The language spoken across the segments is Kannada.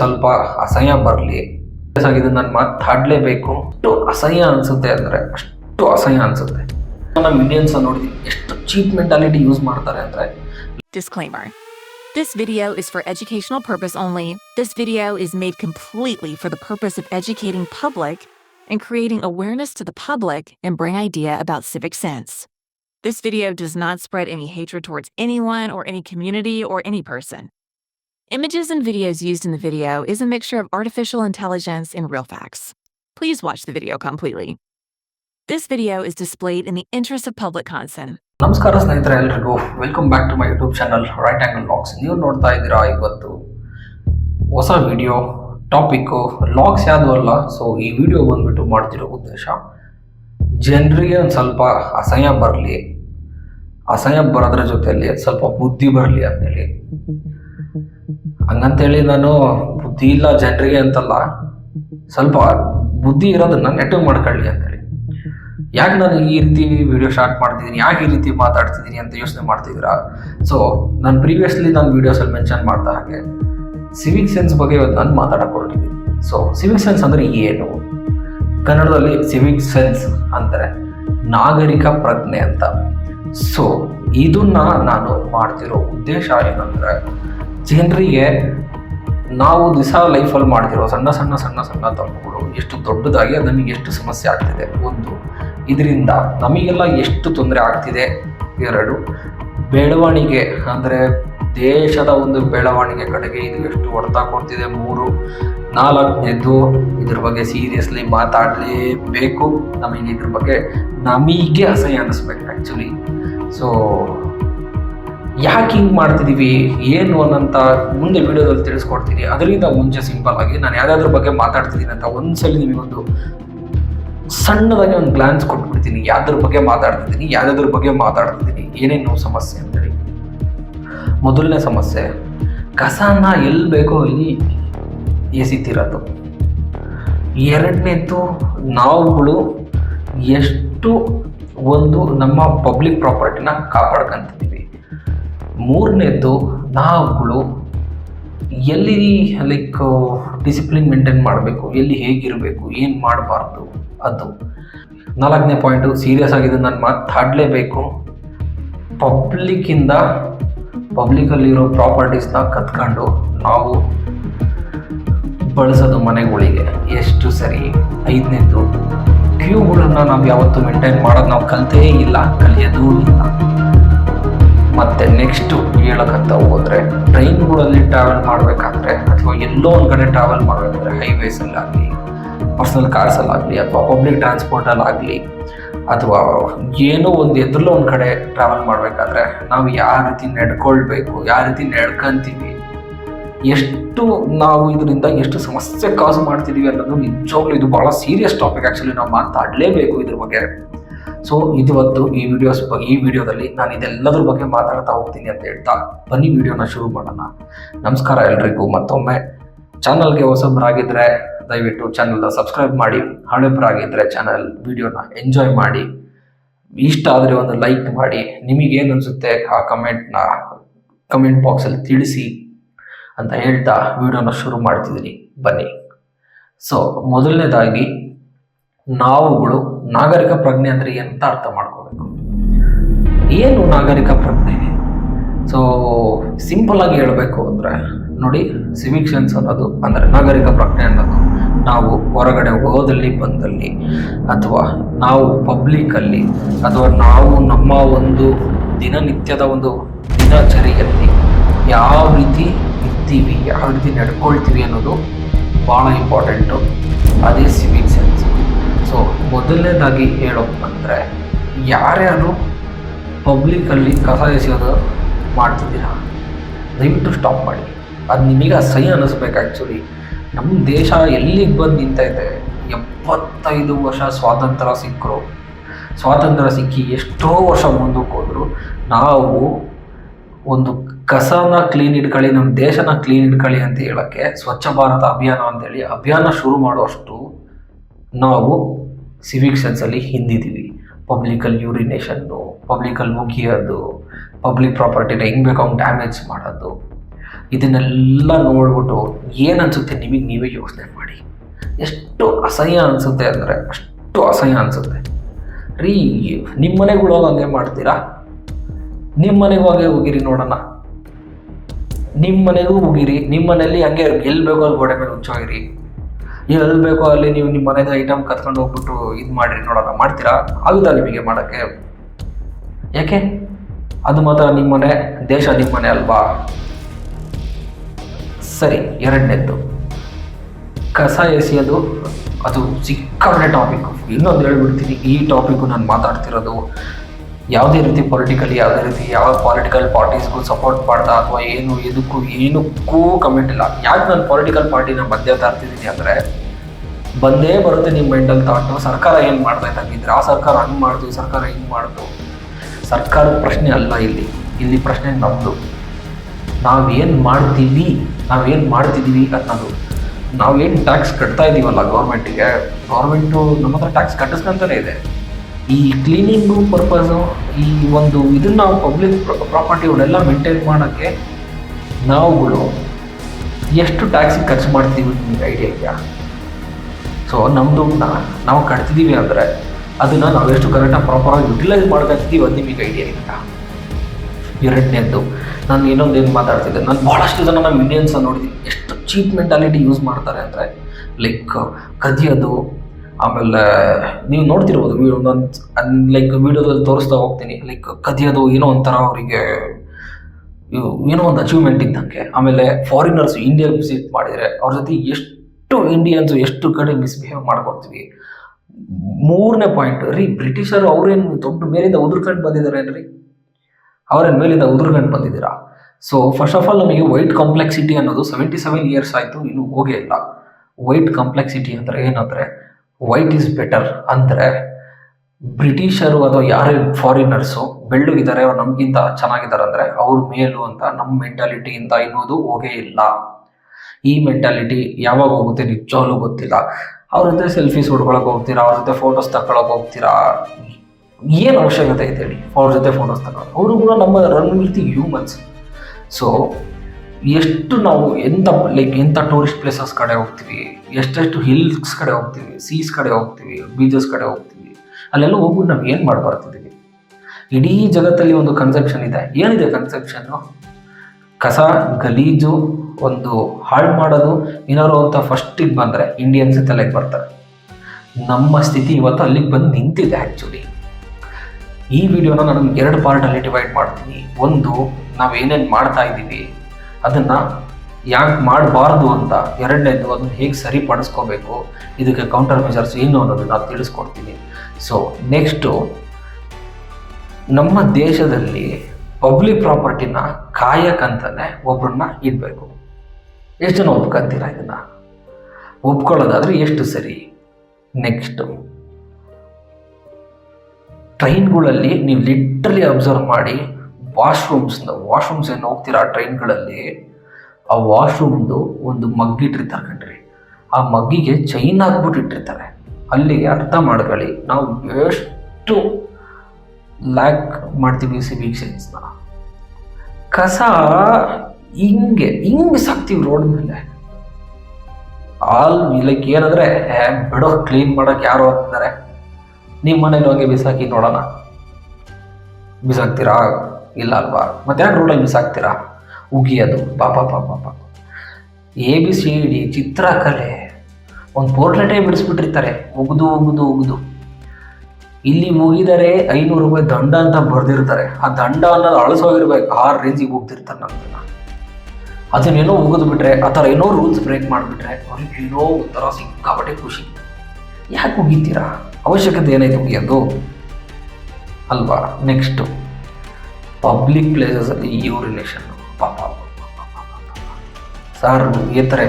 ಸ್ವಲ್ಪ ಅಸಹ್ಯ ಬರಲಿ ಇದನ್ನ ನಾನು ಮಾತಾಡಲೇಬೇಕು ಅಷ್ಟು ಅಸಹ್ಯ ಅನಿಸುತ್ತೆ ಅಂದರೆ ಅಷ್ಟು ಅಸಹ್ಯ ಅನಿಸುತ್ತೆ ನಮ್ಮ ಇಂಡಿಯನ್ಸ್ ನೋಡಿದ್ವಿ ಎಷ್ಟು ಚೀಪ್ ಮೆಂಟಾಲಿಟಿ ಯೂಸ್ ಮಾಡ್ತಾರೆ ಅಂದರೆ Disclaimer. This video is for educational purpose only. This video is made completely for the purpose of educating public and creating awareness to the public and bring idea about civic sense. This video does not spread any hatred towards anyone or any community or any person. Images and videos used in the video is a mixture of artificial intelligence and real facts. Please watch the video completely. This video is displayed in the interest of public consent. ನಮಸ್ಕಾರ ಸ್ನೇಹಿತರೆ ಎಲ್ರಿಗೂ welcome back to my YouTube channel right angle logs ನೀವು ನೋಡ್ತಾ ಇದ್ದೀರಾ ಇವತ್ತು ಹೊಸ ವಿಡಿಯೋ ಟಾಪಿಕ್ಕು ಲಾಗ್ಸ್ ಯಾವುದು ಅಲ್ಲ ಸೊ ಈ ವಿಡಿಯೋ ಬಂದ್ಬಿಟ್ಟು ಮಾಡ್ತಿರೋ ಉದ್ದೇಶ ಜನರಿಗೆ ಒಂದು ಸ್ವಲ್ಪ ಅಸಹ್ಯ ಬರಲಿ ಅಸಹ್ಯ ಬರೋದ್ರ ಜೊತೆಯಲ್ಲಿ ಸ್ವಲ್ಪ ಬುದ್ಧಿ ಬರಲಿ ಅಂತೇಳಿ ಹಂಗಂತೇಳಿ ನಾನು ಬುದ್ಧಿ ಇಲ್ಲ ಜನರಿಗೆ ಅಂತಲ್ಲ, ಸ್ವಲ್ಪ ಬುದ್ಧಿ ಇರೋದನ್ನ ನೆಟ್ಟಿವ್ ಮಾಡ್ಕೊಳ್ಳಿ ಅಂತೇಳಿ. ಯಾಕೆ ನಾನು ಈ ರೀತಿ ವಿಡಿಯೋ ಸ್ಟಾರ್ಟ್ ಮಾಡ್ತಿದ್ದೀನಿ, ಯಾಕೆ ಈ ರೀತಿ ಮಾತಾಡ್ತಿದ್ದೀನಿ ಅಂತ ಯೋಚನೆ ಮಾಡ್ತಿದ್ದೀರಾ? ಸೊ ನಾನು ಪ್ರೀವಿಯಸ್ಲಿ ನಾನು ವೀಡಿಯೋಸಲ್ಲಿ ಮೆನ್ಷನ್ ಮಾಡ್ತಾ ಹಾಗೆ ಸಿವಿಕ್ ಸೆನ್ಸ್ ಬಗ್ಗೆ ಇವತ್ತು ನಾನು ಮಾತಾಡಕ್ಕೆ ಹೊರಟಿದ್ದೀನಿ. ಸೊ ಸಿವಿಕ್ ಸೆನ್ಸ್ ಅಂದರೆ ಏನು? ಕನ್ನಡದಲ್ಲಿ ಸಿವಿಕ್ ಸೆನ್ಸ್ ಅಂದರೆ ನಾಗರಿಕ ಪ್ರಜ್ಞೆ ಅಂತ. ಸೊ ಇದನ್ನ ನಾನು ಮಾಡ್ತಿರೋ ಉದ್ದೇಶ ಏನಂದರೆ ಜನರಿಗೆ ನಾವು ದಿವಸ ಲೈಫಲ್ಲಿ ಮಾಡ್ತಿರೋ ಸಣ್ಣ ಸಣ್ಣ ಸಣ್ಣ ಸಣ್ಣ ತಪ್ಪುಗಳು ಎಷ್ಟು ದೊಡ್ಡದಾಗಿ ನಮಗೆ ಎಷ್ಟು ಸಮಸ್ಯೆ ಆಗ್ತಿದೆ? ಒಂದು, ಇದರಿಂದ ನಮಗೆಲ್ಲ ಎಷ್ಟು ತೊಂದರೆ ಆಗ್ತಿದೆ? ಎರಡು, ಬೆಳವಣಿಗೆ, ಅಂದರೆ ದೇಶದ ಒಂದು ಬೆಳವಣಿಗೆ ಕಡೆಗೆ ಇದು ಎಷ್ಟು ಹೊಡೆತ ಕೊಡ್ತಿದೆ? ಮೂರು, ನಾಲ್ಕನೇದು, ಇದ್ರ ಬಗ್ಗೆ ಸೀರಿಯಸ್ಲಿ ಮಾತಾಡಲೇಬೇಕು. ನಮಗೆ ಇದ್ರ ಬಗ್ಗೆ ನಮಗೆ ಅಸಹ್ಯ ಅನ್ನಿಸ್ಬೇಕು ಆ್ಯಕ್ಚುಲಿ ಸೊ ಯಾಕೆ ಹಿಂಗೆ ಮಾಡ್ತಿದ್ದೀವಿ ಏನು ಅನ್ನಂತ ಮುಂದೆ ವಿಡಿಯೋದಲ್ಲಿ ತಿಳಿಸ್ಕೊಡ್ತೀನಿ. ಅದರಿಂದ ಮುಂಚೆ ಸಿಂಪಲ್ ಆಗಿ ನಾನು ಯಾವ್ದಾದ್ರ ಬಗ್ಗೆ ಮಾತಾಡ್ತಿದ್ದೀನಿ ಅಂತ ಒಂದ್ಸಲಿ ನಿಮಗೊಂದು ಸಣ್ಣದಾಗಿ ಒಂದು ಗ್ಲಾನ್ಸ್ ಕೊಟ್ಬಿಡ್ತೀನಿ. ಯಾವ್ದ್ರ ಬಗ್ಗೆ ಮಾತಾಡ್ತಿದ್ದೀನಿ, ಯಾವ್ದಾದ್ರ ಬಗ್ಗೆ ಮಾತಾಡ್ತಿದ್ದೀನಿ ಏನೇನು ಸಮಸ್ಯೆ ಅಂತೇಳಿ. ಮೊದಲನೇ ಸಮಸ್ಯೆ, ಕಸನ ಎಲ್ಲಿ ಬೇಕೋ ಅಲ್ಲಿ ಎಸಿತಿರೋದು ಎರಡನೇದು ನಾವುಗಳು ಎಷ್ಟು ಒಂದು ನಮ್ಮ ಪಬ್ಲಿಕ್ ಪ್ರಾಪರ್ಟಿನ ಕಾಪಾಡ್ಕೊಂತಿದ್ದೀವಿ ಮೂರನೇದ್ದು, ನಾವುಗಳು ಎಲ್ಲಿ ಲೈಕ್ ಡಿಸಿಪ್ಲಿನ್ ಮೇಂಟೈನ್ ಮಾಡಬೇಕು, ಎಲ್ಲಿ ಹೇಗಿರಬೇಕು, ಏನು ಮಾಡಬಾರ್ದು ಅದು. ನಾಲ್ಕನೇ ಪಾಯಿಂಟು ಸೀರಿಯಸ್ ಆಗಿದೆ ನಾನು ಮಾತಾಡಲೇಬೇಕು ಪಬ್ಲಿಕ್ಕಿಂದ ಪಬ್ಲಿಕಲ್ಲಿರೋ ಪ್ರಾಪರ್ಟೀಸ್ನ ಕತ್ಕೊಂಡು ನಾವು ಬಳಸೋದು ಮನೆಗಳಿಗೆ. ಎಷ್ಟು ಸರಿ? ಐದನೇದು ಕ್ಯೂಗಳನ್ನು ನಾವು ಯಾವತ್ತೂ ಮೇಂಟೈನ್ ಮಾಡೋದು ನಾವು ಕಲಿತೇ ಇಲ್ಲ, ಕಲಿಯೋದೂ ಇಲ್ಲ. ಮತ್ತೆ ನೆಕ್ಸ್ಟು ಹೇಳಕಂತ ಹೋದ್ರೆ ಟ್ರೈನ್ಗಳಲ್ಲಿ ಟ್ರಾವೆಲ್ ಮಾಡಬೇಕಾದ್ರೆ ಅಥವಾ ಎಲ್ಲೋ ಒಂದು ಕಡೆ ಟ್ರಾವೆಲ್ ಮಾಡಬೇಕಾದ್ರೆ ಹೈವೇಸಲ್ಲಾಗಲಿ ಪರ್ಸನಲ್ ಕಾರ್ಸಲ್ಲಾಗಲಿ ಅಥವಾ ಪಬ್ಲಿಕ್ ಟ್ರಾನ್ಸ್ಪೋರ್ಟಲ್ಲಾಗಲಿ ಅಥವಾ ಏನೋ ಒಂದು ಎದ್ರಲ್ಲೋ ಒಂದು ಕಡೆ ಟ್ರಾವೆಲ್ ಮಾಡಬೇಕಾದ್ರೆ ನಾವು ಯಾವ ರೀತಿ ನಡ್ಕೊಳ್ಬೇಕು, ಯಾವ ರೀತಿ ನಡ್ಕೊಂತೀವಿ, ಎಷ್ಟು ನಾವು ಇದರಿಂದ ಎಷ್ಟು ಸಮಸ್ಯೆ ಕಾಸು ಮಾಡ್ತಿದ್ದೀವಿ ಅನ್ನೋದು ನಿಜವಾಗ್ಲೂ ಇದು ಭಾಳ ಸೀರಿಯಸ್ ಟಾಪಿಕ್ ಆ್ಯಕ್ಚುಲಿ ನಾವು ಮಾತಾಡಲೇಬೇಕು ಇದ್ರ ಬಗ್ಗೆ. ಸೊ ಇದಿವತ್ತು ಈ ವಿಡಿಯೋಸ್ ಈ ವಿಡಿಯೋದಲ್ಲಿ ನಾನು ಇದೆಲ್ಲದ್ರ ಬಗ್ಗೆ ಮಾತಾಡ್ತಾ ಹೋಗ್ತೀನಿ ಅಂತ ಹೇಳ್ತಾ ಬನ್ನಿ ವಿಡಿಯೋನ ಶುರು ಮಾಡೋಣ. ನಮಸ್ಕಾರ ಎಲ್ರಿಗೂ. ಮತ್ತೊಮ್ಮೆ ಚಾನಲ್ಗೆ ಹೊಸಬ್ರಾಗಿದ್ದರೆ ದಯವಿಟ್ಟು ಚಾನಲ್ನ ಸಬ್ಸ್ಕ್ರೈಬ್ ಮಾಡಿ ಹಳೆಬ್ರಾಗಿದ್ದರೆ ಚಾನಲ್ ವಿಡಿಯೋನ ಎಂಜಾಯ್ ಮಾಡಿ, ಇಷ್ಟ ಆದರೆ ಒಂದು ಲೈಕ್ ಮಾಡಿ ನಿಮಗೇನು ಅನಿಸುತ್ತೆ ಆ ಕಮೆಂಟ್ನ ಕಮೆಂಟ್ ಬಾಕ್ಸಲ್ಲಿ ತಿಳಿಸಿ ಅಂತ ಹೇಳ್ತಾ ವಿಡಿಯೋನ ಶುರು ಮಾಡ್ತಿದ್ದೀನಿ. ಬನ್ನಿ. ಸೊ ಮೊದಲನೇದಾಗಿ ನಾವುಗಳು ನಾಗರಿಕ ಪ್ರಜ್ಞೆ ಅಂದರೆ ಎಂತ ಅರ್ಥ ಮಾಡ್ಕೋಬೇಕು? ಏನು ನಾಗರಿಕ ಪ್ರಜ್ಞೆ? ಸೊ ಸಿಂಪಲ್ ಆಗಿ ಹೇಳಬೇಕು ಅಂದರೆ, ನೋಡಿ ಸಿವಿಕ್ ಸೆನ್ಸ್ ಅನ್ನೋದು ಅಂದರೆ ನಾಗರಿಕ ಪ್ರಜ್ಞೆ ಅನ್ನೋದು. ನಾವು ಹೊರಗಡೆ ಹೋದಲ್ಲಿ, ಬಂದಲ್ಲಿ, ಅಥವಾ ನಾವು ಪಬ್ಲಿಕ್ಕಲ್ಲಿ ಅಥವಾ ನಾವು ನಮ್ಮ ಒಂದು ದಿನನಿತ್ಯದ ಒಂದು ದಿನಚರಿಯಲ್ಲಿ ಯಾವ ರೀತಿ ಇರ್ತೀವಿ ಯಾವ ರೀತಿ ನಡ್ಕೊಳ್ತೀವಿ ಅನ್ನೋದು ಭಾಳ ಇಂಪಾರ್ಟೆಂಟು ಅದೇ ಸಿವಿಕ್ ಸೊ ಮೊದಲನೇದಾಗಿ ಬಂದರೆ ಯಾರ್ಯಾರು ಪಬ್ಲಿಕಲ್ಲಿ ಕಸ ಎಸೆಯೋದು ಮಾಡ್ತಿದ್ದೀರಾ, ದಯವಿಟ್ಟು ಸ್ಟಾಪ್ ಮಾಡಿ. ಅದು ನಿಮಗೆ ಅಸಹ್ಯ ಅನ್ನಿಸ್ಬೇಕು ಆ್ಯಕ್ಚುಲಿ ನಮ್ಮ ದೇಶ ಎಲ್ಲಿಗೆ ಬಂದು ನಿಂತೈತೆ ಎಪ್ಪತ್ತೈದು ವರ್ಷ ಸ್ವಾತಂತ್ರ್ಯ ಸಿಕ್ಕರು. ಸ್ವಾತಂತ್ರ್ಯ ಸಿಕ್ಕಿ ಎಷ್ಟೋ ವರ್ಷ ಮುಂದಕ್ಕೆ ಹೋದ್ರು, ನಾವು ಒಂದು ಕಸನ ಕ್ಲೀನ್ ಇಟ್ಕೊಳ್ಳಿ ನಮ್ಮ ದೇಶನ ಕ್ಲೀನ್ ಇಟ್ಕೊಳ್ಳಿ ಅಂತ ಹೇಳೋಕ್ಕೆ ಸ್ವಚ್ಛ ಭಾರತ ಅಭಿಯಾನ ಅಂತೇಳಿ ಅಭಿಯಾನ ಶುರು ಮಾಡುವಷ್ಟು ನಾವು ಸಿವಿಕ್ ಸೆನ್ಸಲ್ಲಿ ಹಿಂದಿದ್ದೀವಿ ಪಬ್ಲಿಕಲ್ಲಿ ಯೂರಿನೇಷನ್ನು ಪಬ್ಲಿಕಲ್ಲಿ ಮುಗಿಯೋದು ಪಬ್ಲಿಕ್ ಪ್ರಾಪರ್ಟಿನ ಹೆಂಗೆ ಬೇಕು ಅವ್ನು ಡ್ಯಾಮೇಜ್ ಮಾಡೋದು. ಇದನ್ನೆಲ್ಲ ನೋಡ್ಬಿಟ್ಟು ಏನು ಅನಿಸುತ್ತೆ ನಿಮಗೆ ನೀವೇ ಯೋಚನೆ ಮಾಡಿ. ಎಷ್ಟು ಅಸಹ್ಯ ಅನಿಸುತ್ತೆ ಅಂದರೆ ಅಷ್ಟು ಅಸಹ್ಯ ಅನಿಸುತ್ತೆ. ರೀ ನಿಮ್ಮ ಮನೆಗಳು ಹೋಗಿ ಹಂಗೆ ಮಾಡ್ತೀರಾ? ನಿಮ್ಮ ಮನೆಗೂ ಹಾಗೆ ಹೋಗಿರಿ ನೋಡೋಣ. ನಿಮ್ಮ ಮನೆಗೂ ಹೋಗಿರಿ ನಿಮ್ಮ ಮನೇಲಿ ಹಂಗೆ ಎಲ್ಲಿ ಬೇಕೋ ಅಲ್ಲಿ ಗೋಡೆ ಮೇಲೆ ಹುಚ್ಚೋಗಿರಿ. ಎಲ್ಲಿ ಬೇಕೋ ಅಲ್ಲಿ ನೀವು ನಿಮ್ಮ ಮನೆಯಿಂದ ಐಟಮ್ ಕತ್ಕೊಂಡು ಹೋಗ್ಬಿಟ್ಟು ಇದು ಮಾಡಿರಿ ನೋಡೋಣ. ಮಾಡ್ತೀರಾ? ಆಗುತ್ತಾ ನಿಮಗೆ ಮಾಡೋಕ್ಕೆ? ಯಾಕೆ? ಅದು ಮಾತ್ರ ನಿಮ್ಮ ಮನೆ, ದೇಶ ನಿಮ್ಮ ಮನೆ ಅಲ್ವಾ? ಸರಿ, ಎರಡನೇದ್ದು. ಕಸ ಎಸೆಯೋದು, ಅದು ಸಿಕ್ಕಾಪಟ್ಟೆ ಟಾಪಿಕ್ ಇನ್ನೊಂದು ಹೇಳ್ಬಿಡ್ತೀನಿ, ಈ ಟಾಪಿಕ್ಕು ನಾನು ಮಾತಾಡ್ತಿರೋದು ಯಾವುದೇ ರೀತಿ ಪೊಲಿಟಿಕಲಿ ಯಾವುದೇ ರೀತಿ ಯಾವ ಪೊಲಿಟಿಕಲ್ ಪಾರ್ಟೀಸ್ಗೂ ಸಪೋರ್ಟ್ ಮಾಡ್ತಾ ಅಥವಾ ಏನು, ಇದಕ್ಕೂ ಏನಕ್ಕೂ ಕಮೆಂಟ್ ಇಲ್ಲ. ಯಾಕೆ ನಾನು ಪೊಲಿಟಿಕಲ್ ಪಾರ್ಟಿನ ಮಧ್ಯ ತರ್ತಿದ್ದೀನಿ ಅಂದರೆ, ಬಂದೇ ಬರುತ್ತೆ ನಿಮ್ಮ ಮೈಂಡಲ್ಲಿ ಥಾಟು ಸರ್ಕಾರ ಏನು ಮಾಡ್ತಾ ಇದ್ದಂಗಿದ್ರೆ, ಆ ಸರ್ಕಾರ ಹಂಗೆ ಮಾಡ್ತು ಸರ್ಕಾರ ಹಿಂಗೆ ಮಾಡ್ತು ಸರ್ಕಾರದ ಪ್ರಶ್ನೆ ಅಲ್ಲ ಇಲ್ಲಿ. ಇಲ್ಲಿ ಪ್ರಶ್ನೆ ನಮ್ಮದು ನಾವೇನು ಮಾಡ್ತೀವಿ ನಾವೇನು ಮಾಡ್ತಿದ್ದೀವಿ ಅನ್ನೋದು. ನಾವೇನು ಟ್ಯಾಕ್ಸ್ ಕಟ್ತಾ ಇದ್ದೀವಲ್ಲ ಗೌರ್ಮೆಂಟಿಗೆ ಗೌರ್ಮೆಂಟು ನಮ್ಮ ಹತ್ರ ಟ್ಯಾಕ್ಸ್ ಕಟ್ಟಿಸ್ಕೊಂತಲೇ ಇದೆ. ಈ ಕ್ಲೀನಿಂಗು ಪರ್ಪಸು ಈ ಒಂದು ಇದನ್ನ ಪಬ್ಲಿಕ್ ಪ್ರಾಪರ್ಟಿಗಳನ್ನೆಲ್ಲ ಮೇಂಟೈನ್ ಮಾಡೋಕ್ಕೆ ನಾವುಗಳು ಎಷ್ಟು ಟ್ಯಾಕ್ಸಿಗೆ ಖರ್ಚು ಮಾಡ್ತೀವಿ ನಿಮಗೆ ಐಡಿಯಾ ಇದೆಯಾ? ಸೊ ನಮ್ಮ ನಾವು ಕಟ್ತಿದ್ದೀವಿ ಅಂದರೆ ಅದನ್ನು ನಾವೆಷ್ಟು ಕರೆಕ್ಟಾಗಿ ಪ್ರಾಪರಾಗಿ ಯುಟಿಲೈಸ್ ಮಾಡ್ಕೊತಿದ್ದೀವಿ ಅದು ನಿಮಗೆ ಐಡಿಯಾ ಇಲ್ಲ ಎರಡನೇದ್ದು, ನಾನು ಇನ್ನೊಂದು ಏನು ಮಾತಾಡ್ತಿದ್ದೆ, ನಾನು ಭಾಳಷ್ಟು ಜನ ನಮ್ಮ ಇಂಡಿಯನ್ಸ್ ನೋಡಿದ್ದೀನಿ ಎಷ್ಟು ಚೀಪ್ ಮೆಂಟಾಲಿಟಿ ಯೂಸ್ ಮಾಡ್ತಾರೆ ಅಂದರೆ ಲೈಕ್ ಕದಿಯೋದು ಆಮೇಲೆ ನೀವು ನೋಡ್ತಿರ್ಬೋದು ಒಂದು ಲೈಕ್ ವೀಡಿಯೋದಲ್ಲಿ ತೋರಿಸ್ತಾ ಹೋಗ್ತೀನಿ. ಲೈಕ್ ಕದಿಯೋದು ಏನೋ ಒಂಥರ ಅವರಿಗೆ ಏನೋ ಒಂದು ಅಚೀವ್ಮೆಂಟ್ ಇದ್ದಂಗೆ. ಆಮೇಲೆ ಫಾರಿನರ್ಸ್ ಇಂಡಿಯಾ ವಿಸಿಟ್ ಮಾಡಿದರೆ ಅವ್ರ ಜೊತೆ ಎಷ್ಟು ಇಂಡಿಯನ್ಸು ಎಷ್ಟು ಕಡೆ ಮಿಸ್ಬಿಹೇವ್ ಮಾಡ್ಕೊಡ್ತೀವಿ ಮೂರನೇ ಪಾಯಿಂಟ್ ರೀ ಬ್ರಿಟಿಷರು ಅವ್ರೇನು ದೊಡ್ಡ ಮೇಲಿಂದ ಉದುರ್ಕೊಂಡು ಬಂದಿದ್ದಾರೆ ಅವರೇನು ಮೇಲಿಂದ ಉದುರ್ಕೊಂಡು ಬಂದಿದ್ದೀರಾ? ಸೊ ಫಸ್ಟ್ ಆಫ್ ಆಲ್ ನಮಗೆ ವೈಟ್ ಕಾಂಪ್ಲೆಕ್ಸಿಟಿ ಅನ್ನೋದು ಸೆವೆಂಟಿ ಸೆವೆನ್ ಇಯರ್ಸ್ ಆಯಿತು, ಇನ್ನೂ ಹೋಗೇ ಇಲ್ಲ. ವೈಟ್ ಕಾಂಪ್ಲೆಕ್ಸಿಟಿ ಅಂದರೆ ಏನಂದರೆ ವೈಟ್ ಈಸ್ ಬೆಟರ್ ಅಂದರೆ ಬ್ರಿಟಿಷರು ಅಥವಾ ಯಾರೇ ಫಾರಿನರ್ಸು ಬೆಳ್ಳಗಿದ್ದಾರೆ ಅವ್ರು ನಮಗಿಂತ ಚೆನ್ನಾಗಿದ್ದಾರೆ ಅಂದರೆ ಅವ್ರ ಮೇಲು ಅಂತ ನಮ್ಮ ಮೆಂಟಾಲಿಟಿಯಿಂದ ಇನ್ನೋದು ಹೋಗೇ ಇಲ್ಲ. ಈ ಮೆಂಟಾಲಿಟಿ ಯಾವಾಗ ಹೋಗುತ್ತೆ ನಿಜವಾಗ್ಲೂ ಗೊತ್ತಿಲ್ಲ. ಅವ್ರ ಜೊತೆ ಸೆಲ್ಫೀಸ್ ಹೊಡ್ಕೊಳಕ್ಕೆ ಹೋಗ್ತೀರಾ, ಅವ್ರ ಜೊತೆ ಫೋಟೋಸ್ ತಗೊಳಕ್ಕೆ ಹೋಗ್ತೀರಾ, ಏನು ಅವಶ್ಯಕತೆ ಇದೆ ಹೇಳಿ? ಅವ್ರ ಜೊತೆ ಫೋಟೋಸ್ ತಗೊಳ್ಳೋದು ಅವರು ಕೂಡ ನಮ್ಮ ರನ್ ವಿತ್ ಹ್ಯೂಮನ್ಸ್ ಸೊ ಎಷ್ಟು ನಾವು ಎಂಥ ಲೈಕ್ ಎಂಥ ಟೂರಿಸ್ಟ್ ಪ್ಲೇಸಸ್ ಕಡೆ ಹೋಗ್ತೀವಿ, ಎಷ್ಟೆಷ್ಟು ಹಿಲ್ಸ್ ಕಡೆ ಹೋಗ್ತೀವಿ ಸೀಸ್ ಕಡೆ ಹೋಗ್ತೀವಿ ಬೀಚಸ್ ಕಡೆ ಹೋಗ್ತೀವಿ, ಅಲ್ಲೆಲ್ಲ ಹೋಗ್ಬಿಟ್ಟು ನಾವು ಏನು ಮಾಡ್ಬರ್ತಿದ್ದೀವಿ ಇಡೀ ಜಗತ್ತಲ್ಲಿ ಒಂದು ಕನ್ಸೆಪ್ಷನ್ ಇದೆ. ಏನಿದೆ ಕನ್ಸೆಪ್ಷನ್ನು ಕಸ, ಗಲೀಜು, ಒಂದು ಹಾಳು ಮಾಡೋದು, ಏನಾದ್ರು ಅಂತ ಫಸ್ಟಿಗೆ ಬಂದರೆ ಇಂಡಿಯನ್ಸ್ ತಲೆಗೆ ಬರ್ತಾರೆ. ನಮ್ಮ ಸ್ಥಿತಿ ಇವತ್ತು ಅಲ್ಲಿಗೆ ಬಂದು ನಿಂತಿದೆ ಆ್ಯಕ್ಚುಲಿ ಈ ವಿಡಿಯೋನ ನಾನು ಎರಡು ಪಾರ್ಟಲ್ಲಿ ಡಿವೈಡ್ ಮಾಡ್ತೀನಿ. ಒಂದು, ನಾವು ಏನೇನು ಮಾಡ್ತಾ ಇದ್ದೀವಿ ಅದನ್ನು ಯಾಕೆ ಮಾಡಬಾರ್ದು ಅಂತ ಎರಡನೇದು ಅದನ್ನು ಹೇಗೆ ಸರಿಪಡಿಸ್ಕೋಬೇಕು, ಇದಕ್ಕೆ ಕೌಂಟರ್ ಮೆಜರ್ಸ್ ಏನು ಅನ್ನೋದನ್ನು ತಿಳಿಸ್ಕೊಡ್ತೀನಿ. ಸೊ ನೆಕ್ಸ್ಟು ನಮ್ಮ ದೇಶದಲ್ಲಿ ಪಬ್ಲಿಕ್ ಪ್ರಾಪರ್ಟಿನ ಕಾಯಕ್ಕಂತಲೇ ಒಬ್ಬರನ್ನ ಇಡಬೇಕು. ಎಷ್ಟು ಜನ ಒಪ್ಕೊಂತೀರ ಇದನ್ನು? ಒಪ್ಕೊಳ್ಳೋದಾದ್ರೆ ಎಷ್ಟು ಸರಿ? ನೆಕ್ಸ್ಟು ಟ್ರೈನ್ಗಳಲ್ಲಿ ನೀವು ಲಿಟ್ರಲಿ ಅಬ್ಸರ್ವ್ ಮಾಡಿ ವಾಶ್ರೂಮ್ಸ್ನ ವಾಶ್ರೂಮ್ಸ್ ಏನು ಹೋಗ್ತೀರಾ? ಟ್ರೈನ್ಗಳಲ್ಲಿ ಆ ವಾಶ್ರೂಮ್ದು ಒಂದು ಮಗ್ಗಿಟ್ಟಿರ್ತಾರೆ ಕಣ್ರಿ. ಆ ಮಗ್ಗಿಗೆ ಚೈನ್ ಹಾಕ್ಬಿಟ್ಟು ಇಟ್ಟಿರ್ತಾರೆ. ಅಲ್ಲಿಗೆ ಅರ್ಥ ಮಾಡ್ಕೊಳ್ಳಿ, ನಾವು ಎಷ್ಟು ಲ್ಯಾಕ್ ಮಾಡ್ತೀವಿ ಸಿವಿಕ್ ವೀಕ್ಷನ್ಸ್ನ ಕಸ ಹಿಂಗೆ ಹಿಂಗೆ ಬಿಸಾಕ್ತೀವಿ ರೋಡ್ ಮೇಲೆ. ಆಲ್ ಲೈಕ್ ಏನಂದ್ರೆ ಬಿಡೋ ಕ್ಲೀನ್ ಮಾಡೋಕೆ ಯಾರು ಅಂತಾರೆ? ನಿಮ್ಮ ಮನೇಲಿ ಹೋಗಿ ಬಿಸಾಕಿ ನೋಡೋಣ. ಬಿಸಾಕ್ತೀರಾ? ಇಲ್ಲ ಅಲ್ವಾ? ಮತ್ತೆ ಯಾಕೆ ಮಿಸ್ ಹಾಕ್ತೀರಾ ಉಗಿಯೋದು. ಪಾಪ ಪಾಪ ಪಾಪ. ಎ ಬಿ ಸಿ ಡಿ ಚಿತ್ರಕಲೆ. ಒಂದು ಪೋರ್ಟ್ರೇಟೇ ಬಿಡಿಸ್ಬಿಟ್ಟಿರ್ತಾರೆ. ಉಗಿದು ಉಗಿದು ಉಗಿದು. ಇಲ್ಲಿ ಮುಗಿದರೆ ಐನೂರು ರೂಪಾಯಿ ದಂಡ ಅಂತ ಬರೆದಿರ್ತಾರೆ. ಆ ದಂಡ ಅನ್ನೋದು ಅಳಿಸೋಗಿರ್ಬೇಕು. ಆ ರೇಂಜಿಗೆ ಹೋಗ್ತಿರ್ತಾರೆ ನಮ್ಮನ್ನ ಅದನ್ನೇನೋ ಉಗಿದ್ಬಿಟ್ರೆ ಆ ಥರ ಏನೋ ರೂಲ್ಸ್ ಬ್ರೇಕ್ ಮಾಡಿಬಿಟ್ರೆ, ಅವ್ರಿಗೆ ಏನೋ ಒಂಥರ ಸಿಕ್ಕಾಪಟ್ಟೆ ಖುಷಿ. ಯಾಕೆ ಉಗಿತೀರಾ? ಅವಶ್ಯಕತೆ ಏನಾಯ್ತು ಉಗಿಯೋದು? ಅಲ್ವಾ? ನೆಕ್ಸ್ಟು ಪಬ್ಲಿಕ್ ಪ್ಲೇಸಸಲ್ಲಿ ಯೂರಿನೇಷನ್ ಪಾಪ ಸರ್ ಈ ಥರ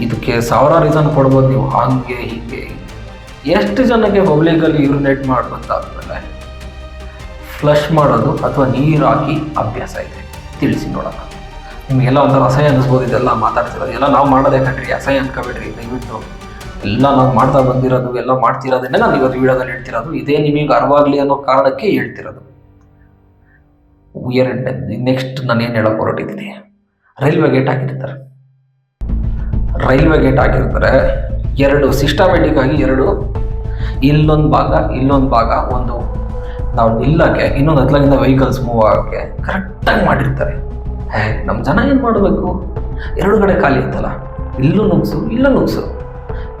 ಇದಕ್ಕೆ ಸಾವಿರ ರೀಸನ್ ಕೊಡ್ಬೋದು ನೀವು. ಹಾಗೆ, ಹೀಗೆ. ಎಷ್ಟು ಜನಕ್ಕೆ ಪಬ್ಲಿಕಲ್ಲಿ ಯೂರಿನೇಟ್ ಮಾಡಬೇಕಾದ್ಮೇಲೆ ಫ್ಲಶ್ ಮಾಡೋದು ಅಥವಾ ನೀರು ಹಾಕಿ ಅಭ್ಯಾಸ ಇದೆ. ತಿಳಿಸಿ ನೋಡೋಣ. ನಿಮಗೆಲ್ಲ ಒಂಥರ ಅಸಹ್ಯ ಅನ್ನಿಸ್ಬೋದು ಇದೆಲ್ಲ ಮಾತಾಡ್ತಿರೋದು. ಎಲ್ಲ ನಾವು ಮಾಡೋದೇ ಕಣ್ರಿ, ಅಸಹ್ಯ ಅನ್ಕೋಬೇಡ್ರಿ. ದಯವಿಟ್ಟು ಎಲ್ಲ ನಾವು ಮಾಡ್ತಾ ಬಂದಿರೋದು, ಎಲ್ಲ ಮಾಡ್ತಿರೋದನ್ನೇ ನಾನು ಇವತ್ತು ವೀಡಿಯೋದಲ್ಲಿ ಹೇಳ್ತಿರೋದು. ಇದೇ ನಿಮಗೆ ಅರ್ವಾಗಲಿ ಅನ್ನೋ ಕಾರಣಕ್ಕೆ ಹೇಳ್ತಿರೋದು. ವಿಯರ್ಡ್ ನೆಕ್ಸ್ಟ್ ನಾನು ಏನು ಹೇಳೋಕೆ ಹೊರಟಿದ್ದೀನಿ. ರೈಲ್ವೆ ಗೇಟ್ ಹಾಕಿರ್ತಾರೆ. ರೈಲ್ವೆ ಗೇಟ್ ಹಾಕಿರ್ತಾರೆ. ಎರಡು ಸಿಸ್ಟಮೆಟಿಕ್ ಆಗಿ ಎರಡು, ಇಲ್ಲೊಂದು ಭಾಗ ಇಲ್ಲೊಂದು ಭಾಗ, ಒಂದು. ನಾವು ನಿಲ್ಲಕ್ಕೆ, ಇನ್ನೊಂದು ಹತ್ತಲಾಗಿಂದ ವೆಹಿಕಲ್ಸ್ ಮೂವ್ ಆಗೋಕ್ಕೆ ಕರೆಕ್ಟಾಗಿ ಮಾಡಿರ್ತಾರೆ. ಹೇ ನಮ್ಮ ಜನ ಏನು ಮಾಡಬೇಕು? ಎರಡು ಕಡೆ ಖಾಲಿ ಇತ್ತಲ್ಲ? ಇಲ್ಲೂ ನುಗ್ಸು ಇಲ್ಲೂ ನುಗ್ಸು.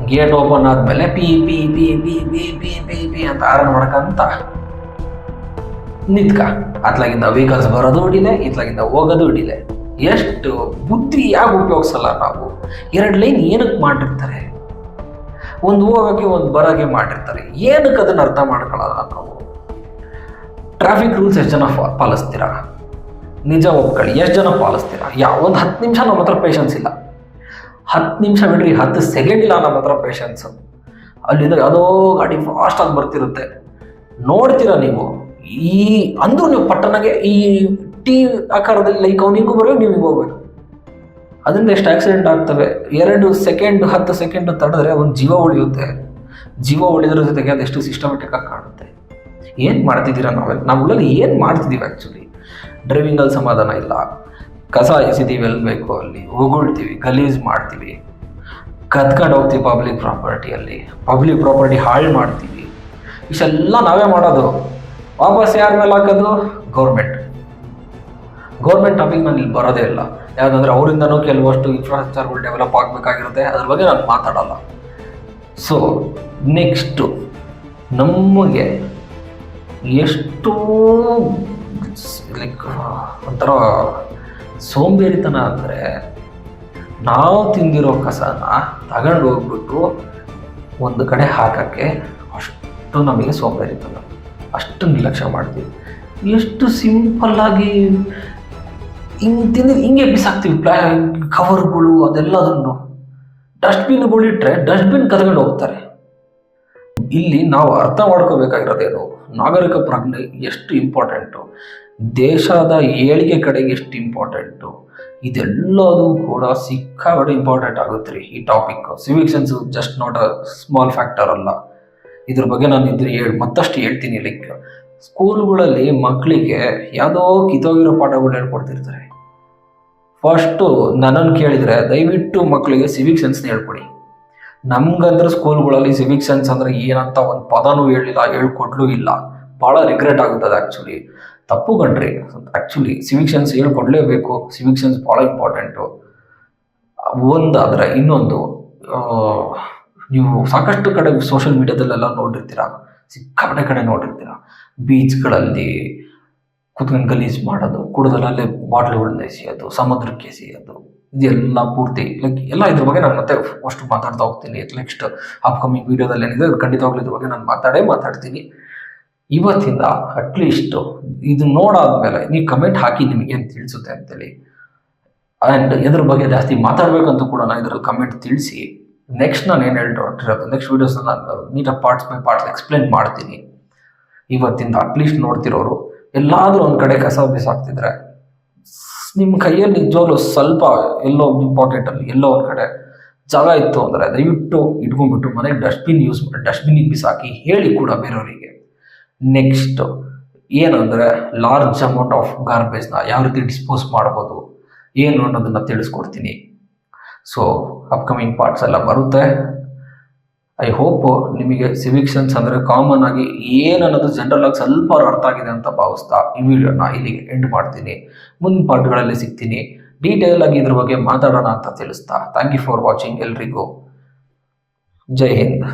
ಗೇಟ್ ಓಪನ್ ಆದಮೇಲೆ ಪಿ ಪಿ ಪಿ ಪಿ ಪಿ ಪಿ ಪಿ ಅಂತ ಆರನ್ ಮಾಡ್ಕಂತ ನಿಂತ್ಕ. ಅತ್ಲಾಗಿಂದ ವೆಹಿಕಲ್ಸ್ ಬರೋದು ಹಿಡಿಲೆ ಇತ್ಲಾಗಿಂದ ಹೋಗೋದು ಹಿಡಿಲೆ ಎಷ್ಟು ಬುದ್ಧಿ ಯಾಕೆ ಉಪಯೋಗಿಸಲ್ಲ ನಾವು. ಎರಡು ಲೈನ್ ಏನಕ್ಕೆ ಮಾಡಿರ್ತಾರೆ? ಒಂದು ಹೋಗೋಕ್ಕೆ ಒಂದು ಬರೋಕೆ ಮಾಡಿರ್ತಾರೆ. ಏನಕ್ಕೆ ಅದನ್ನು ಅರ್ಥ ಮಾಡ್ಕೊಳ್ಳಲ್ಲ ನಾವು? ಟ್ರಾಫಿಕ್ ರೂಲ್ಸ್ ಎಷ್ಟು ಜನ ಪಾಲಿಸ್ತೀರ ಪಾಲಿಸ್ತೀರಾ? ನಿಜ ಒಪ್ಕೊಳ್ಳಿ, ಎಷ್ಟು ಜನ ಪಾಲಿಸ್ತೀರಾ? ಯಾವ ಒಂದು ಹತ್ತು ನಿಮಿಷ ನಮ್ಮ ಹತ್ರ ಪೇಷನ್ಸ್ ಇಲ್ಲ. ಹತ್ತು ನಿಮಿಷ ಬಿಡ್ರಿ, ಹತ್ತು ಸೆಕೆಂಡ್ ಇಲ್ಲ ನಮ್ಮ ಹತ್ರ ಪೇಷನ್ಸ್ ಅಲ್ಲಿಂದ ಯಾವುದೋ ಗಾಡಿ ಫಾಸ್ಟಾಗಿ ಬರ್ತಿರುತ್ತೆ. ನೋಡ್ತೀರಾ ನೀವು? ಈ ಅಂದ್ರೂ ನೀವು ಪಟ್ಟಣಗೆ ಈ ಟಿ ಆಕಾರದಲ್ಲಿ ಲೈಕ್ ಅವನಿಗೂ ಬರೋ ನೀವು ಹಿಂಗೆ ಹೋಗ್ಬೇಕು. ಅದರಿಂದ ಎಷ್ಟು ಆಕ್ಸಿಡೆಂಟ್ ಆಗ್ತವೆ. ಎರಡು ಸೆಕೆಂಡ್ ಹತ್ತು ಸೆಕೆಂಡ್ ತಡೆದ್ರೆ ಒಂದು ಜೀವ ಉಳಿಯುತ್ತೆ. ಜೀವ ಉಳಿದ್ರ ಜೊತೆಗೆ ಅದೆಷ್ಟು ಸಿಸ್ಟಮೆಟಿಕ್ ಆಗಿ ಕಾಣುತ್ತೆ. ಏನು ಮಾಡ್ತಿದ್ದೀರಾ ನಾವೆಲ್ಲ ನಾವು ಊರಲ್ಲಿ ಏನು ಮಾಡ್ತಿದ್ದೀವಿ ಆ್ಯಕ್ಚುಲಿ ಡ್ರೈವಿಂಗಲ್ಲಿ ಸಮಾಧಾನ ಇಲ್ಲ. ಕಸ ಎಸಿದೀವಿ ಎಲ್ಲಿ ಬೇಕು ಅಲ್ಲಿ. ಉಗುಳ್ತೀವಿ ಗಲೀಜ್ ಮಾಡ್ತೀವಿ. ಕತ್ಕೊಂಡು ಹೋಗ್ತೀವಿ ಪಬ್ಲಿಕ್ ಪ್ರಾಪರ್ಟಿಯಲ್ಲಿ ಪಬ್ಲಿಕ್ ಪ್ರಾಪರ್ಟಿ ಹಾಳು ಮಾಡ್ತೀವಿ. ಇಷ್ಟೆಲ್ಲ ನಾವೇ ಮಾಡೋದು. ವಾಪಸ್ ಯಾರ ಮೇಲೆ ಹಾಕೋದು? ಗೌರ್ಮೆಂಟ್ ಗೌರ್ಮೆಂಟ್ ಟಾಪಿಕ್ ನಾನು ಇಲ್ಲಿ ಬರೋದೇ ಇಲ್ಲ. ಯಾಕಂದರೆ ಅವರಿಂದನೂ ಕೆಲವಷ್ಟು ಇನ್ಫ್ರಾಸ್ಟ್ರಕ್ಚರ್ಗಳು ಡೆವಲಪ್ ಆಗಬೇಕಾಗಿರುತ್ತೆ. ಅದ್ರ ಬಗ್ಗೆ ನಾನು ಮಾತಾಡಲ್ಲ. ಸೊ ನೆಕ್ಸ್ಟು ನಮಗೆ ಎಷ್ಟು ಲೈಕ್ ಒಂಥರ ಸೋಂಬೇರಿತನ ಅಂದರೆ ನಾವು ತಿಂದಿರೋ ಕಸನ ತಗೊಂಡು ಹೋಗ್ಬಿಟ್ಟು ಒಂದು ಕಡೆ ಹಾಕೋಕ್ಕೆ ಅಷ್ಟು ನಮಗೆ ಸೋಂಬೇರಿತನ. ಅಷ್ಟು ನಿರ್ಲಕ್ಷ್ಯ ಮಾಡ್ತೀವಿ. ಎಷ್ಟು ಸಿಂಪಲ್ಲಾಗಿ ಹಿಂಗೆ ತಿಂದು ಹಿಂಗೆ ಬಿಸಾಕ್ತೀವಿ. ಪ್ಲಾ ಕವರ್ಗಳು, ಅದೆಲ್ಲದನ್ನು. ಡಸ್ಟ್ಬಿನ್ಗಳು ಇಟ್ಟರೆ ಡಸ್ಟ್ಬಿನ್ ಕದ್ಕೊಂಡು ಹೋಗ್ತಾರೆ. ಇಲ್ಲಿ ನಾವು ಅರ್ಥ ಮಾಡ್ಕೋಬೇಕಾಗಿರೋದೇನು? ನಾಗರಿಕ ಪ್ರಜ್ಞೆ ಎಷ್ಟು ಇಂಪಾರ್ಟೆಂಟು ದೇಶದ ಏಳಿಗೆ ಕಡೆಗೆ ಎಷ್ಟು ಇಂಪಾರ್ಟೆಂಟು ಇದೆಲ್ಲದೂ ಕೂಡ ಸಿಕ್ಕಾಗಡೆ ಇಂಪಾರ್ಟೆಂಟ್ ಆಗುತ್ತೆ ರೀ ಈ topic civic sense just not a small factor ಅಲ್ಲ. ಇದ್ರ ಬಗ್ಗೆ ನಾನು ಇದ್ರೆ ಹೇಳಿ, ಮತ್ತಷ್ಟು ಹೇಳ್ತೀನಿ ಲೈಕ್ ಸ್ಕೂಲ್ಗಳಲ್ಲಿ ಮಕ್ಕಳಿಗೆ ಯಾವುದೋ ಕಿತೋಗಿರೋ ಪಾಠಗಳು ಹೇಳ್ಕೊಡ್ತಿರ್ತಾರೆ. ಫಸ್ಟು ನನ್ನನ್ನು ಕೇಳಿದರೆ ದಯವಿಟ್ಟು ಮಕ್ಕಳಿಗೆ ಸಿವಿಕ್ ಸೆನ್ಸ್ನ ಹೇಳ್ಕೊಡಿ. ನಮ್ಗಂದ್ರೆ ಸ್ಕೂಲ್ಗಳಲ್ಲಿ ಸಿವಿಕ್ ಸೆನ್ಸ್ ಅಂದರೆ ಏನಂತ ಒಂದು ಪದನೂ ಹೇಳಿಲ್ಲ ಹೇಳ್ಕೊಡ್ಲೂ ಇಲ್ಲ. ಭಾಳ ರಿಗ್ರೆಟ್ ಆಗುತ್ತದೆ ಆ್ಯಕ್ಚುಲಿ ತಪ್ಪು ಕಣ್ರಿ ಆ್ಯಕ್ಚುಲಿ ಸಿವಿಕ್ ಸೆನ್ಸ್ ಹೇಳ್ಕೊಡ್ಲೇಬೇಕು ಸಿವಿಕ್ ಸೆನ್ಸ್ ಭಾಳ ಇಂಪಾರ್ಟೆಂಟು ಒಂದಾದರೆ ಇನ್ನೊಂದು ನೀವು ಸಾಕಷ್ಟು ಕಡೆ ಸೋಷಿಯಲ್ ಮೀಡಿಯಾದಲ್ಲೆಲ್ಲ ನೋಡಿರ್ತೀರ? ಸಿಕ್ಕಾಪಟ್ಟೆ ಕಡೆ ನೋಡಿರ್ತೀರ? ಬೀಚ್ಗಳಲ್ಲಿ ಕುತ್ಕೊಂಡು ಗಲೀಜು ಮಾಡೋದು, ಕುಡ್ದಲ್ಲೇ ಬಾಟ್ಲುಗಳನ್ನ ಎಸೆಯೋದು, ಸಮುದ್ರಕ್ಕೆ ಎಸೆಯೋದು, ಇದೆಲ್ಲ ಪೂರ್ತಿ ಲೈಕ್ ಎಲ್ಲ ಇದ್ರ ಬಗ್ಗೆ ನಾನು ಮತ್ತೆ ಫಸ್ಟ್ ಮಾತಾಡ್ತಾ ಹೋಗ್ತೀನಿ. ನೆಕ್ಸ್ಟ್ ಅಪ್ಕಮಿಂಗ್ ವೀಡಿಯೋದಲ್ಲಿ ಏನಿದೆ, ಖಂಡಿತವಾಗ್ಲೂ ಇದ್ರ ಬಗ್ಗೆ ನಾನು ಮಾತಾಡೇ ಮಾತಾಡ್ತೀನಿ. ಇವತ್ತಿಂದ ಅಟ್ಲೀಸ್ಟ್ ಇದು ನೋಡಾದ್ಮೇಲೆ ನೀವು ಕಮೆಂಟ್ ಹಾಕಿ ನಿಮಗೆ ಏನು ತಿಳಿಸುತ್ತೆ ಅಂತೇಳಿ. ಆ್ಯಂಡ್ ಇದ್ರ ಬಗ್ಗೆ ಜಾಸ್ತಿ ಮಾತಾಡಬೇಕಂತೂ ಕೂಡ ನಾನು ಇದರಲ್ಲಿ ಕಮೆಂಟ್ ತಿಳಿಸಿ. ನೆಕ್ಸ್ಟ್ ನಾನು ಏನು ಹೇಳ್ತಿರೋದು ನೆಕ್ಸ್ಟ್ ವೀಡಿಯೋಸ್ನ ನಾನು ನೀಟಾಗಿ ಪಾರ್ಟ್ಸ್ ಬೈ ಪಾರ್ಟ್ಸ್ ಎಕ್ಸ್ಪ್ಲೇನ್ ಮಾಡ್ತೀನಿ. ಇವತ್ತಿಂದ ಅಟ್ಲೀಸ್ಟ್ ನೋಡ್ತಿರೋರು, ಎಲ್ಲಾದರೂ ಒಂದು ಕಡೆ ಕಸ ಬಿಸಾಕ್ತಿದ್ರೆ ನಿಮ್ಮ ಕೈಯಲ್ಲಿ ನಿಜವಾಗ್ಲೂ ಸ್ವಲ್ಪ ಎಲ್ಲೋ ಇಂಪಾರ್ಟೆಂಟಲ್ಲಿ ಎಲ್ಲೋ ಒಂದು ಕಡೆ ಜಾಗ ಇತ್ತು ಅಂದರೆ ದಯವಿಟ್ಟು ಇಟ್ಕೊಂಡ್ಬಿಟ್ಟು ಮನೆಗೆ ಡಸ್ಟ್ಬಿನ್ ಯೂಸ್ ಮಾಡಿ ಡಸ್ಟ್ಬಿನಿಗೆ ಬಿಸಾಕಿ ಹೇಳಿ ಕೂಡ ಬೇರೆಯವರಿಗೆ. ನೆಕ್ಸ್ಟ್ ಏನಂದರೆ ಲಾರ್ಜ್ ಅಮೌಂಟ್ ಆಫ್ ಗಾರ್ಬೇಜ್ನ ಯಾವ ರೀತಿ ಡಿಸ್ಪೋಸ್ ಮಾಡ್ಬೋದು, ಏನು ಅನ್ನೋದನ್ನು ತಿಳಿಸ್ಕೊಡ್ತೀನಿ. ಸೊ ಅಪ್ಕಮಿಂಗ್ ಪಾರ್ಟ್ಸ್ ಎಲ್ಲ ಬರುತ್ತೆ. ಐ ಹೋಪ್ ನಿಮಗೆ ಸಿವಿಕ್ಷನ್ಸ್ ಅಂದರೆ ಕಾಮನ್ ಆಗಿ ಏನನ್ನೋದು ಜನರಲ್ ಆಗಿ ಸ್ವಲ್ಪ ಅರ್ಥ ಆಗಿದೆ ಅಂತ ಭಾವಿಸ್ತಾ ಈ ವಿಡಿಯೋನ ಇಲ್ಲಿಗೆ ಎಂಡ್ ಮಾಡ್ತೀನಿ. ಮುಂದಿನ ಪಾರ್ಟ್ಗಳಲ್ಲಿ ಸಿಗ್ತೀನಿ. ಡೀಟೇಲ್ ಆಗಿ ಇದ್ರ ಬಗ್ಗೆ ಮಾತಾಡೋಣ ಅಂತ ತಿಳಿಸ್ತಾ. ಥ್ಯಾಂಕ್ ಯು ಫಾರ್ ವಾಚಿಂಗ್ ಎಲ್ರಿಗೂ. ಜೈ ಹಿಂದ್.